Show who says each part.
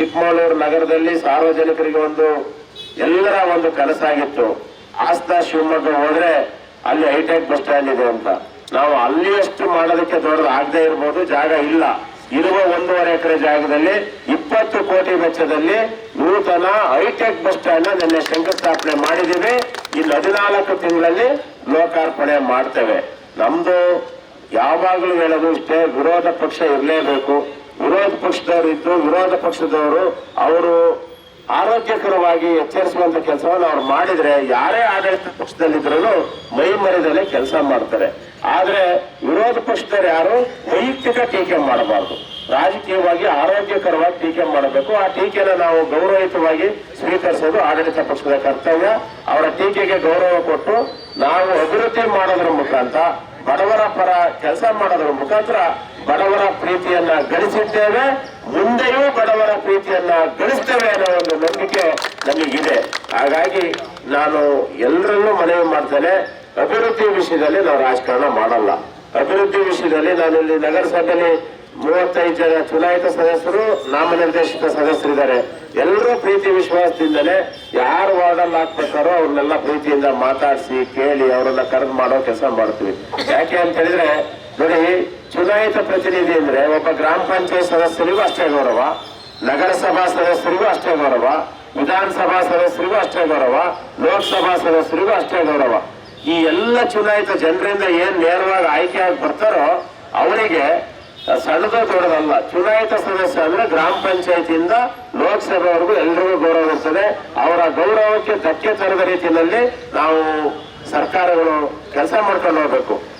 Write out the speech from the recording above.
Speaker 1: ಚಿಕ್ಕಮಗಳೂರು ನಗರದಲ್ಲಿ ಸಾರ್ವಜನಿಕರಿಗೆ ಒಂದು ಎಲ್ಲರ ಒಂದು ಕನಸಾಗಿತ್ತು ಆಸ್ತಾ ಶಿವಮೊಗ್ಗ ಹೋದ್ರೆ ಅಲ್ಲಿ ಹೈಟೆಕ್ ಬಸ್ ಸ್ಟ್ಯಾಂಡ್ ಇದೆ ಅಂತ. ನಾವು ಅಲ್ಲಿಯಷ್ಟು ಮಾಡೋದಕ್ಕೆ ದೊಡ್ಡದು ಆಗದೆ ಇರ್ಬೋದು, ಜಾಗ ಇಲ್ಲ. ಇರುವ ಒಂದೂವರೆ ಎಕರೆ ಜಾಗದಲ್ಲಿ ಇಪ್ಪತ್ತು ಕೋಟಿ ವೆಚ್ಚದಲ್ಲಿ ನೂತನ ಹೈಟೆಕ್ ಬಸ್ ಸ್ಟ್ಯಾಂಡ್ ನಿನ್ನೆ ಶಂಕುಸ್ಥಾಪನೆ ಮಾಡಿದ್ದೀವಿ. ಇಲ್ಲಿ ಹದಿನಾಲ್ಕು ತಿಂಗಳಲ್ಲಿ ಲೋಕಾರ್ಪಣೆ ಮಾಡ್ತೇವೆ. ನಮ್ದು ಯಾವಾಗಲೂ ಹೇಳೋದು ಇಷ್ಟೇ, ವಿರೋಧ ಪಕ್ಷ ಇರಲೇಬೇಕು. ವಿರೋಧ ಪಕ್ಷದವರಿದ್ದು ವಿರೋಧ ಪಕ್ಷದವರು ಅವರು ಆರೋಗ್ಯಕರವಾಗಿ ಎಚ್ಚರಿಸುವಂತ ಕೆಲಸವನ್ನು ಅವ್ರು ಮಾಡಿದ್ರೆ, ಯಾರೇ ಆಡಳಿತ ಪಕ್ಷದಲ್ಲಿದ್ರೂ ಮೈ ಮರೆದಲ್ಲೇ ಕೆಲಸ ಮಾಡ್ತಾರೆ. ಆದ್ರೆ ವಿರೋಧ ಪಕ್ಷದವರು ಯಾರು? ವೈಯಕ್ತಿಕ ಟೀಕೆ ಮಾಡಬಾರ್ದು. ರಾಜಕೀಯವಾಗಿ ಆರೋಗ್ಯಕರವಾಗಿ ಟೀಕೆ ಮಾಡಬೇಕು. ಆ ಟೀಕೆನ ನಾವು ಗೌರವಯುತವಾಗಿ ಸ್ವೀಕರಿಸೋದು ಆಡಳಿತ ಪಕ್ಷದ ಕರ್ತವ್ಯ. ಅವರ ಟೀಕೆಗೆ ಗೌರವ ಕೊಟ್ಟು ನಾವು ಅಭಿವೃದ್ಧಿ ಮಾಡೋದ್ರ ಮುಖಾಂತರ ಬಡವರ ಪರ ಕೆಲಸ ಮಾಡೋದ್ರ ಮುಖಾಂತರ ಬಡವರ ಪ್ರೀತಿಯನ್ನ ಗಳಿಸಿದ್ದೇವೆ. ಮುಂದೆಯೂ ಬಡವರ ಪ್ರೀತಿಯನ್ನ ಗಳಿಸ್ತೇವೆ ಅನ್ನೋ ಒಂದು ನಂಬಿಕೆ ನಮಗಿದೆ. ಹಾಗಾಗಿ ನಾನು ಎಲ್ಲರನ್ನೂ ಮನವಿ ಮಾಡ್ತೇನೆ. ಅಭಿವೃದ್ಧಿ ವಿಷಯದಲ್ಲಿ ನಾವು ರಾಜಕಾರಣ ಮಾಡಲ್ಲ. ಅಭಿವೃದ್ಧಿ ವಿಷಯದಲ್ಲಿ ನಾನು ಇಲ್ಲಿ ನಗರಸಭೆಯಲ್ಲಿ ಮೂವತ್ತೈದು ಜನ ಚುನಾಯಿತ ಸದಸ್ಯರು ನಾಮನಿರ್ದೇಶಿತ ಸದಸ್ಯರಿದ್ದಾರೆ. ಎಲ್ಲರೂ ಪ್ರೀತಿ ವಿಶ್ವಾಸದಿಂದಲೇ ಯಾರು ವಾರ್ಡಲ್ಲಿ ಹಾಕ್ಬೇಕಾರೋ ಅವ್ರನ್ನೆಲ್ಲ ಪ್ರೀತಿಯಿಂದ ಮಾತಾಡಿಸಿ ಕೇಳಿ ಅವರನ್ನ ಕರೆದು ಮಾಡೋ ಕೆಲಸ ಮಾಡ್ತೀವಿ. ಯಾಕೆ ಅಂತ ಹೇಳಿದ್ರೆ, ನೋಡಿ, ಚುನಾಯಿತ ಪ್ರತಿನಿಧಿ ಅಂದ್ರೆ ಒಬ್ಬ ಗ್ರಾಮ ಪಂಚಾಯತ್ ಸದಸ್ಯರಿಗೂ ಅಷ್ಟೇ ಗೌರವ, ನಗರಸಭಾ ಸದಸ್ಯರಿಗೂ ಅಷ್ಟೇ ಗೌರವ, ವಿಧಾನಸಭಾ ಸದಸ್ಯರಿಗೂ ಅಷ್ಟೇ ಗೌರವ, ಲೋಕಸಭಾ ಸದಸ್ಯರಿಗೂ ಅಷ್ಟೇ ಗೌರವ. ಈ ಎಲ್ಲ ಚುನಾಯಿತ ಜನರಿಂದ ಏನ್ ನೇರವಾಗಿ ಆಯ್ಕೆ ಆಗಿ ಬರ್ತಾರೋ ಅವರಿಗೆ ಸಣ್ಣದ ದೊಡ್ಡದಲ್ಲ, ಚುನಾಯಿತ ಸದಸ್ಯ ಅಂದ್ರೆ ಗ್ರಾಮ ಪಂಚಾಯತಿಯಿಂದ ಲೋಕಸಭೆವರೆಗೂ ಎಲ್ರಿಗೂ ಗೌರವ ಇರ್ತದೆ. ಅವರ ಗೌರವಕ್ಕೆ ಧಕ್ಕೆ ತರದ ರೀತಿಯಲ್ಲಿ ನಾವು ಸರ್ಕಾರಗಳು ಕೆಲಸ ಮಾಡ್ಕೊಂಡು ಹೋಗ್ಬೇಕು.